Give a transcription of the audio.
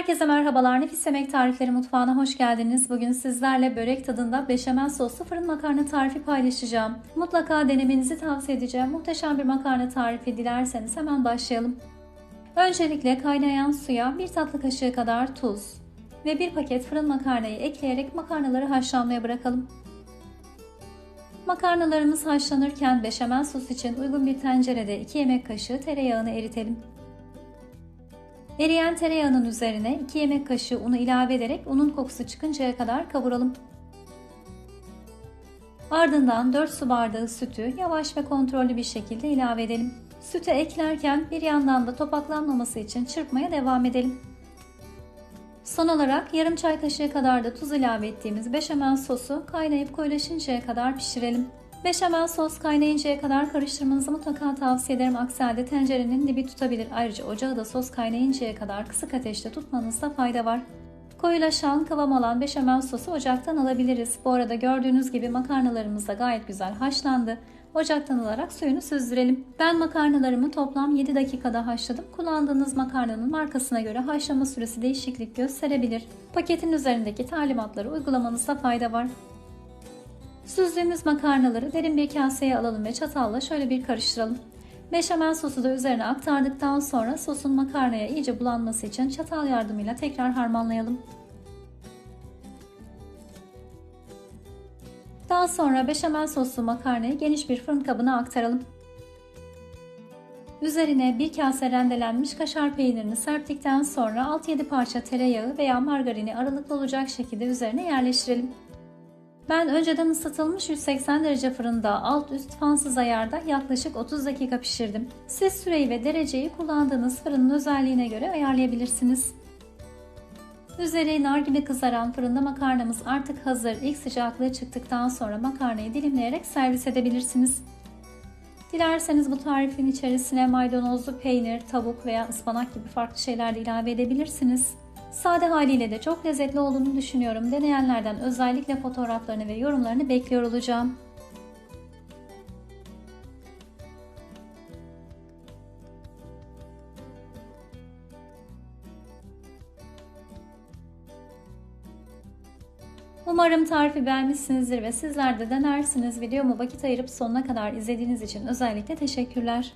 Herkese merhabalar. Nefis Yemek Tarifleri Mutfağı'na hoş geldiniz. Bugün sizlerle börek tadında beşamel soslu fırın makarna tarifi paylaşacağım. Mutlaka denemenizi tavsiye edeceğim. Muhteşem bir makarna tarifi dilerseniz hemen başlayalım. Öncelikle kaynayan suya 1 tatlı kaşığı kadar tuz ve 1 paket fırın makarnayı ekleyerek makarnaları haşlanmaya bırakalım. Makarnalarımız haşlanırken beşamel sos için uygun bir tencerede 2 yemek kaşığı tereyağını eritelim. Eriyen tereyağının üzerine 2 yemek kaşığı unu ilave ederek unun kokusu çıkıncaya kadar kavuralım. Ardından 4 su bardağı sütü yavaş ve kontrollü bir şekilde ilave edelim. Sütü eklerken bir yandan da topaklanmaması için çırpmaya devam edelim. Son olarak yarım çay kaşığı kadar da tuz ilave ettiğimiz beşamel sosu kaynayıp koyulaşıncaya kadar pişirelim. Beşamel sos kaynayıncaya kadar karıştırmanızı mutlaka tavsiye ederim. Aksi halde tencerenin dibi tutabilir. Ayrıca ocağı da sos kaynayıncaya kadar kısık ateşte tutmanızda fayda var. Koyulaşan, kıvam alan beşamel sosu ocaktan alabiliriz. Bu arada gördüğünüz gibi makarnalarımız da gayet güzel haşlandı. Ocaktan alarak suyunu süzdürelim. Ben makarnalarımı toplam 7 dakikada haşladım. Kullandığınız makarnanın markasına göre haşlama süresi değişiklik gösterebilir. Paketin üzerindeki talimatları uygulamanızda fayda var. Süzdüğümüz makarnaları derin bir kaseye alalım ve çatalla şöyle bir karıştıralım. Beşamel sosu da üzerine aktardıktan sonra sosun makarnaya iyice bulanması için çatal yardımıyla tekrar harmanlayalım. Daha sonra beşamel soslu makarnayı geniş bir fırın kabına aktaralım. Üzerine bir kase rendelenmiş kaşar peynirini serptikten sonra 6-7 parça tereyağı veya margarini aralıklı olacak şekilde üzerine yerleştirelim. Ben önceden ısıtılmış 180 derece fırında alt üst fansız ayarda yaklaşık 30 dakika pişirdim. Siz süreyi ve dereceyi kullandığınız fırının özelliğine göre ayarlayabilirsiniz. Üzeri nar gibi kızaran fırında makarnamız artık hazır. İlk sıcaklığı çıktıktan sonra makarnayı dilimleyerek servis edebilirsiniz. Dilerseniz bu tarifin içerisine maydanozlu peynir, tavuk veya ıspanak gibi farklı şeyler de ilave edebilirsiniz. Sade haliyle de çok lezzetli olduğunu düşünüyorum. Deneyenlerden özellikle fotoğraflarını ve yorumlarını bekliyor olacağım. Umarım tarifi beğenmişsinizdir ve sizler de denersiniz. Videomu vakit ayırıp sonuna kadar izlediğiniz için özellikle teşekkürler.